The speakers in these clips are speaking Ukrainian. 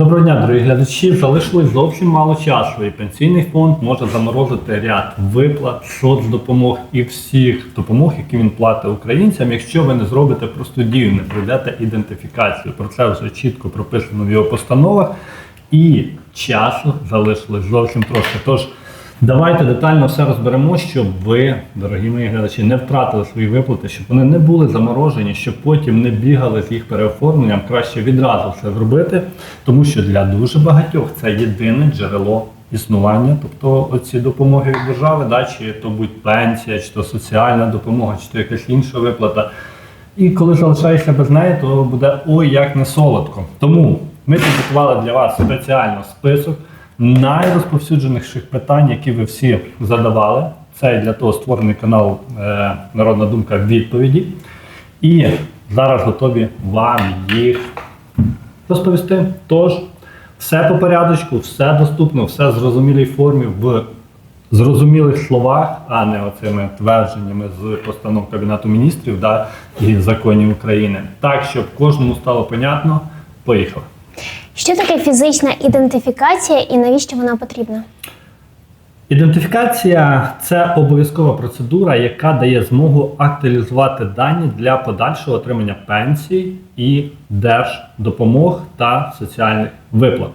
Доброго дня, дорогі глядачі. Залишилось зовсім мало часу, і пенсійний фонд може заморозити ряд виплат, соцдопомог і всіх допомог, які він платить українцям, якщо ви не зробите просту дію, не пройдете ідентифікацію. Про це вже чітко прописано в його постановах. І часу залишилось зовсім трошки. Тож давайте детально все розберемо, щоб ви, дорогі мої глядачі, не втратили свої виплати, щоб вони не були заморожені, щоб потім не бігали з їх переоформленням. Краще відразу все зробити, тому що для дуже багатьох це єдине джерело існування, тобто оці допомоги від держави, да, чи то будь пенсія, чи то соціальна допомога, чи то якась інша виплата. І коли залишаєшся без неї, то буде ой як не солодко. Тому ми підготували для вас спеціально список найрозповсюдженіших питань, які ви всі задавали. Це для того створений канал е, Народна думка відповіді. І зараз готові вам їх розповісти. Тож, все по порядочку, все доступно, все в зрозумілій формі, в зрозумілих словах, а не оцими твердженнями з постанов Кабінету міністрів да, і законів України. Так, щоб кожному стало понятно, поїхали. Що таке фізична ідентифікація і навіщо вона потрібна? Ідентифікація це обов'язкова процедура, яка дає змогу актуалізувати дані для подальшого отримання пенсій і держдопомог та соціальних виплат.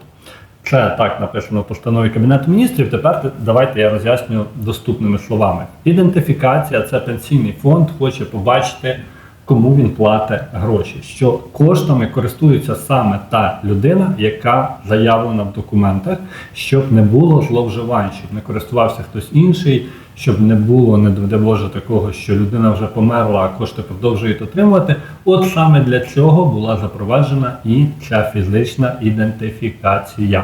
Це так написано в постанові Кабінету міністрів. Тепер давайте я роз'ясню доступними словами. Ідентифікація це пенсійний фонд хоче побачити, кому він платить гроші, що коштами користується саме та людина, яка заявлена в документах, щоб не було зловживань, щоб не користувався хтось інший, щоб не було, не доведе Боже, такого, що людина вже померла, а кошти продовжують отримувати. От саме для цього була запроваджена і ця фізична ідентифікація.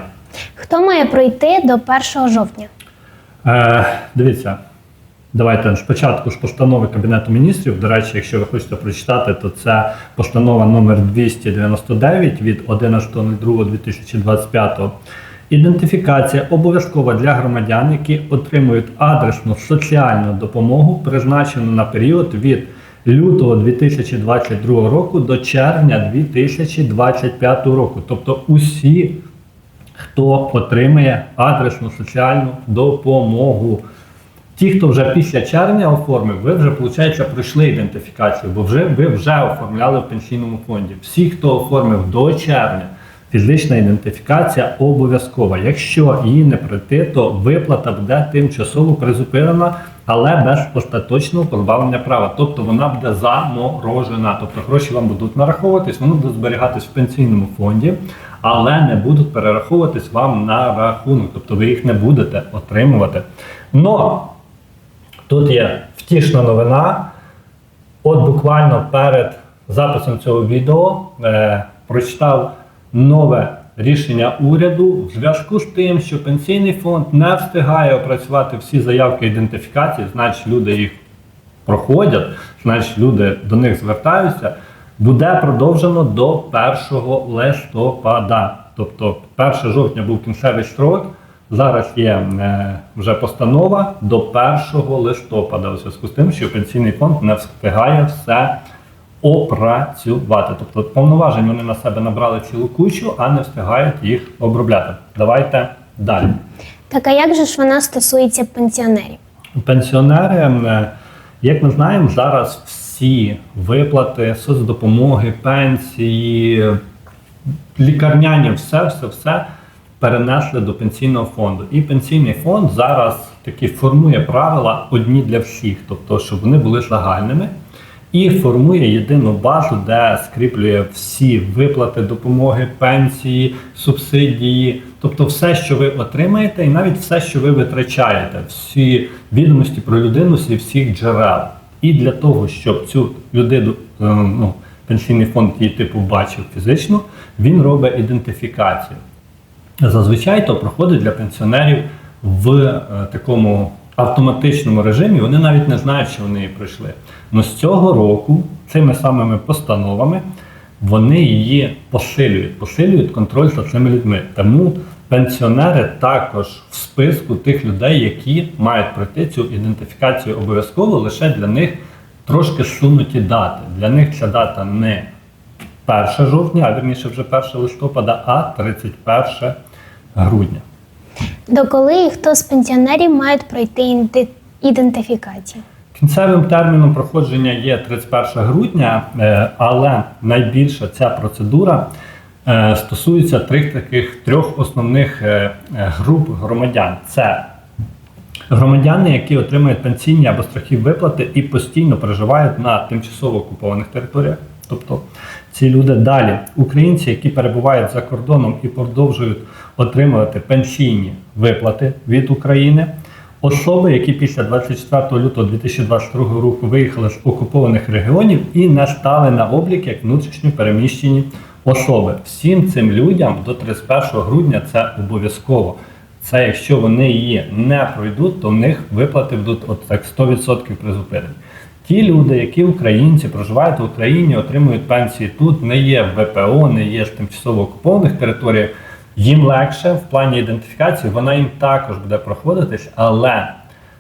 Хто має пройти до 1 жовтня? Е, дивіться, давайте спочатку з постанови Кабінету міністрів. До речі, якщо ви хочете прочитати, то це постанова номер 299 від 11.02.2025. Ідентифікація обов'язкова для громадян, які отримують адресну соціальну допомогу, призначену на період від лютого 2022 року до червня 2025 року. Тобто усі хто отримає адресну соціальну допомогу. Ті, хто вже після червня оформив, ви вже, виходить, пройшли ідентифікацію, бо вже ви вже оформляли в пенсійному фонді. Всі, хто оформив до червня, фізична ідентифікація обов'язкова. Якщо її не пройти, то виплата буде тимчасово призупинена, але без остаточного позбавлення права. Тобто вона буде заморожена. Тобто гроші вам будуть нараховуватись, вони будуть зберігатись в пенсійному фонді, але не будуть перераховуватись вам на рахунок. Тобто ви їх не будете отримувати. Но тут є втішна новина. От буквально перед записом цього відео е, прочитав нове рішення уряду в зв'язку з тим, що пенсійний фонд не встигає опрацювати всі заявки ідентифікації, значить люди їх проходять, значить люди до них звертаються. Буде продовжено до 1 листопада. Тобто 1 жовтня був кінцевий строк. Зараз є е, вже постанова до 1 листопада, у зв'язку з тим, що пенсійний фонд не встигає все опрацювати. Тобто повноважень вони на себе набрали цілу кучу, а не встигають їх обробляти. Давайте далі. Так а як же ж вона стосується пенсіонерів? Пенсіонери, е, як ми знаємо, зараз всі виплати, соцдопомоги, пенсії, лікарняні, все, все, все перенесли до пенсійного фонду. І пенсійний фонд зараз таки формує правила одні для всіх, тобто, щоб вони були загальними. І формує єдину базу, де скріплює всі виплати, допомоги, пенсії, субсидії, тобто все, що ви отримаєте, і навіть все, що ви витрачаєте, всі відомості про людину зі всіх джерел. І для того, щоб цю людину, е, ну, пенсійний фонд її типу бачив фізично, він робить ідентифікацію. Зазвичай то проходить для пенсіонерів в е, такому автоматичному режимі. Вони навіть не знають, що вони її пройшли. Но з цього року цими самими постановами вони її посилюють, посилюють контроль за цими людьми. Тому пенсіонери також в списку тих людей, які мають пройти цю ідентифікацію обов'язково, лише для них трошки сунуті дати. Для них ця дата не 1 жовтня, а вірніше вже 1 листопада, а 31 грудня. До коли і хто з пенсіонерів мають пройти ідентифікацію? Кінцевим терміном проходження є 31 грудня, е, але найбільша ця процедура е, стосується трьох таких трьох основних е, груп громадян. Це громадяни, які отримують пенсійні або страхові виплати і постійно проживають на тимчасово окупованих територіях. Тобто ці люди далі, українці, які перебувають за кордоном і продовжують отримувати пенсійні виплати від України. Особи, які після 24 лютого 2022 року виїхали з окупованих регіонів і не стали на облік як внутрішньо переміщені особи. Всім цим людям до 31 грудня це обов'язково. Це якщо вони її не пройдуть, то в них виплати будуть от так 100% призупинені. Ті люди, які українці проживають в Україні, отримують пенсії тут, не є в ВПО, не є з тимчасово окупованих територіях, їм легше в плані ідентифікації, вона їм також буде проходитись, але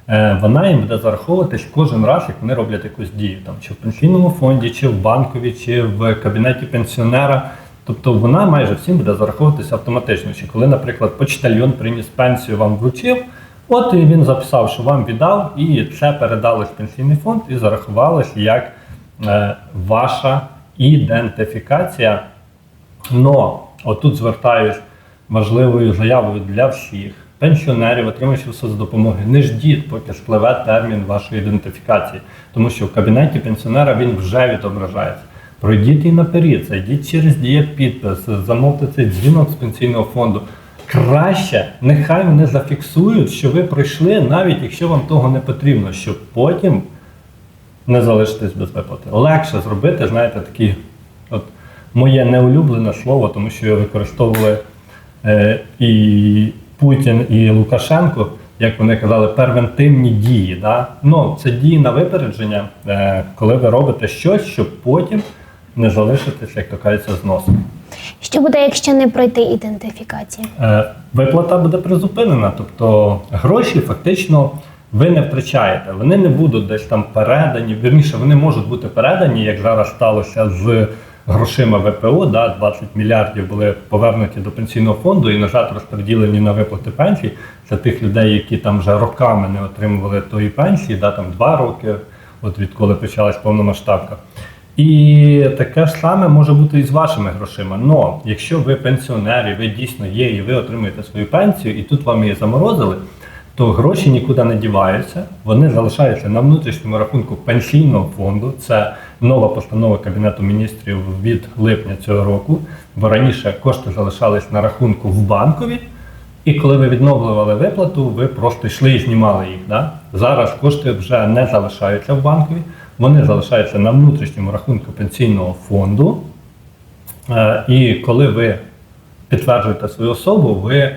е, вона їм буде зараховуватись кожен раз, як вони роблять якусь дію, там чи в пенсійному фонді, чи в банкові, чи в кабінеті пенсіонера. Тобто вона майже всім буде зараховуватися автоматично. Чи коли, наприклад, почтальйон приніс пенсію, вам вручив, от і він записав, що вам віддав, і це передалось в пенсійний фонд і зарахувалось як е, ваша ідентифікація. Но отут звертаюсь важливою заявою для всіх пенсіонерів, отримуючи соцдопомоги. Не ждіть, поки спливе термін вашої ідентифікації, тому що в кабінеті пенсіонера він вже відображається. Пройдіть і наперед, зайдіть через дієпідпис, замовте цей дзвінок з пенсійного фонду. Краще, нехай вони зафіксують, що ви пройшли, навіть якщо вам того не потрібно, щоб потім не залишитись без виплати. Легше зробити, знаєте, такі от моє неулюблене слово, тому що його використовували і Путін, і Лукашенко, як вони казали, первентивні дії. Да? Ну, це дії на випередження, е, коли ви робите щось, щоб потім не залишитися, як то кажеться, з носом. Що буде, якщо не пройти ідентифікацію? Е, виплата буде призупинена, тобто гроші фактично ви не втрачаєте. Вони не будуть десь там передані. Вірніше, вони можуть бути передані, як зараз сталося з грошима ВПО. Да, 20 мільярдів були повернуті до пенсійного фонду і назад розподілені на виплати пенсій. Це тих людей, які там вже роками не отримували тої пенсії, да, там два роки, от відколи почалась повномасштабка. І таке ж саме може бути і з вашими грошима. Но якщо ви пенсіонери, ви дійсно є і ви отримуєте свою пенсію, і тут вам її заморозили, то гроші нікуди не діваються, вони залишаються на внутрішньому рахунку пенсійного фонду. Це нова постанова Кабінету міністрів від липня цього року, бо раніше кошти залишались на рахунку в банкові. І коли ви відновлювали виплату, ви просто йшли і знімали їх. Да? Зараз кошти вже не залишаються в банкові, вони залишаються на внутрішньому рахунку пенсійного фонду. Е, І коли ви підтверджуєте свою особу, ви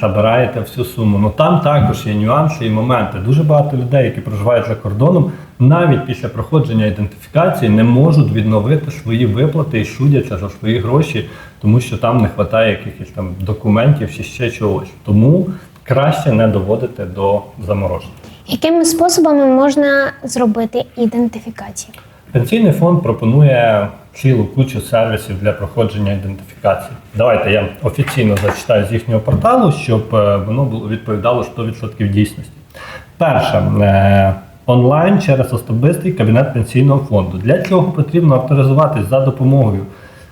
забираєте всю суму. Ну там також є нюанси і моменти. Дуже багато людей, які проживають за кордоном, навіть після проходження ідентифікації не можуть відновити свої виплати і судяться за свої гроші, тому що там не вистачає якихось там документів чи ще чогось. Тому краще не доводити до замороження. Якими способами можна зробити ідентифікацію? Пенсійний фонд пропонує цілу кучу сервісів для проходження ідентифікації. Давайте я офіційно зачитаю з їхнього порталу, щоб е, воно було відповідало 100% дійсності. Перше, е, онлайн через особистий кабінет пенсійного фонду. Для цього потрібно авторизуватись за допомогою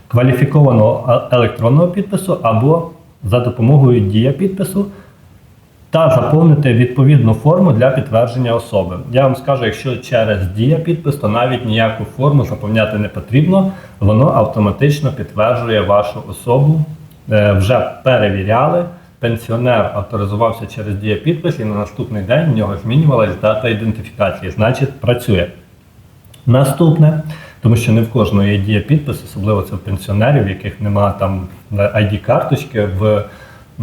кваліфікованого е- електронного підпису або за допомогою дія підпису та заповнити відповідну форму для підтвердження особи. Я вам скажу, якщо через дія підпис, то навіть ніяку форму заповняти не потрібно, воно автоматично підтверджує вашу особу. Е, Вже перевіряли. Пенсіонер авторизувався через дія підпис, і на наступний день в нього змінювалась дата ідентифікації. Значить, працює. Наступне, тому що не в кожного є дія підпис, особливо це в пенсіонерів, в яких немає там ID-карточки в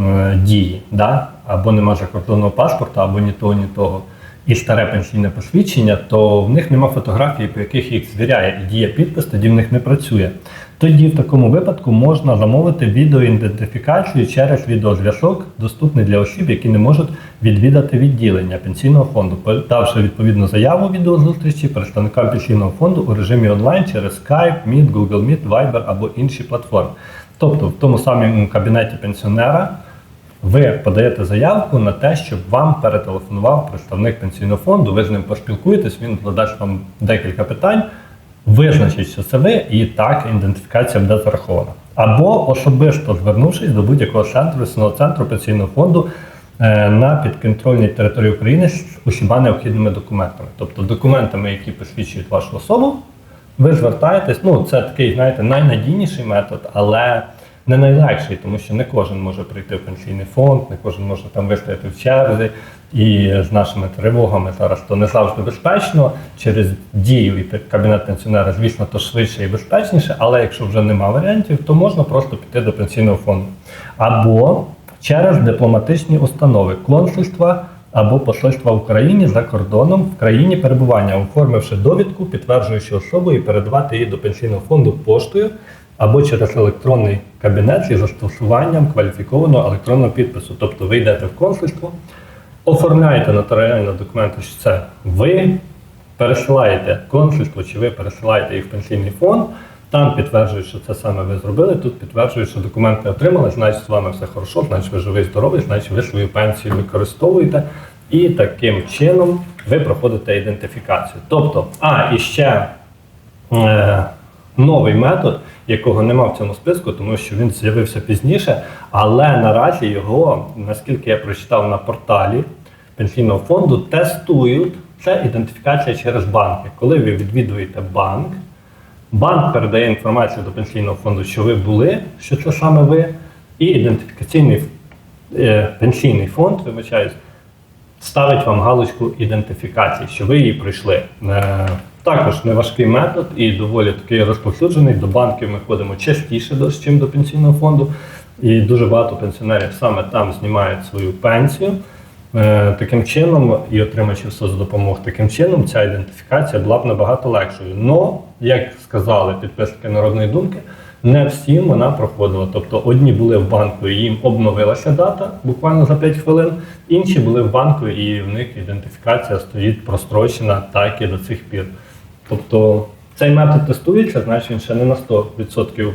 е, дії, да? Або нема закордонного паспорта, або ні того, ні того, і старе пенсійне посвідчення, то в них нема фотографії, по яких їх звіряє і дія підпис, тоді в них не працює. Тоді в такому випадку можна замовити відеоідентифікацію через відеозв'язок, доступний для осіб, які не можуть відвідати відділення пенсійного фонду, подавши відповідну заяву відеозустрічі представникам пенсійного фонду у режимі онлайн через Skype, Meet, Google Meet, Viber або інші платформи. Тобто в тому самому кабінеті пенсіонера ви подаєте заявку на те, щоб вам перетелефонував представник пенсійного фонду. Ви з ним поспілкуєтесь, він задасть вам декілька питань, визначить, що це ви, і так ідентифікація буде зарахована. Або особисто звернувшись до будь-якого центру, центру пенсійного фонду е, на підконтрольній території України з усіма необхідними документами, тобто документами, які посвідчують вашу особу, ви звертаєтесь. Ну, це такий, знаєте, найнадійніший метод, але не найлегший, тому що не кожен може прийти в пенсійний фонд, не кожен може там вистояти в черзі. І з нашими тривогами зараз то не завжди безпечно. Через дію і кабінет пенсіонера, звісно, то швидше і безпечніше, але якщо вже нема варіантів, то можна просто піти до пенсійного фонду. Або через дипломатичні установи, консульства або посольства в Україні за кордоном в країні перебування, оформивши довідку, підтверджуючи особу і передавати її до пенсійного фонду поштою або через електронний кабінет зі застосуванням кваліфікованого електронного підпису. Тобто ви йдете в консульство, оформляєте нотаріально документи, що це ви, пересилаєте консульство, чи ви пересилаєте їх в пенсійний фонд. Там підтверджують, що це саме ви зробили. Тут підтверджують, що документи отримали, значить з вами все хорошо, значить ви живий, здоровий, значить ви свою пенсію використовуєте. І таким чином ви проходите ідентифікацію. Тобто, а і ще е, новий метод, якого нема в цьому списку, тому що він з'явився пізніше, але наразі його, наскільки я прочитав на порталі пенсійного фонду, тестують. Це ідентифікація через банки. Коли ви відвідуєте банк, банк передає інформацію до пенсійного фонду, що ви були, що це саме ви, і ідентифікаційний е, пенсійний фонд, вибачаюсь, ставить вам галочку ідентифікації, що ви її пройшли. Також неважкий метод і доволі такий розповсюджений. До банків ми ходимо частіше, чим до пенсійного фонду. І дуже багато пенсіонерів саме там знімають свою пенсію. Е, Таким чином, і отримачів соцдопомог, таким чином ця ідентифікація була б набагато легшою. Но, як сказали підписники народної думки, не всім вона проходила. Тобто одні були в банку і їм обновилася дата буквально за 5 хвилин, інші були в банку і в них ідентифікація стоїть прострочена так і до цих пір. Тобто цей метод тестується, значить він ще не на 100%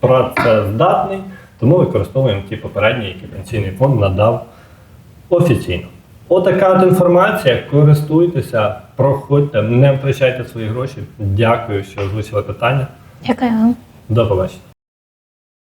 працездатний, тому використовуємо ті попередні, які пенсійний фонд надав офіційно. Отака от інформація. Користуйтеся, проходьте, не втрачайте свої гроші. Дякую, що озвучили питання. Дякую вам. До побачення.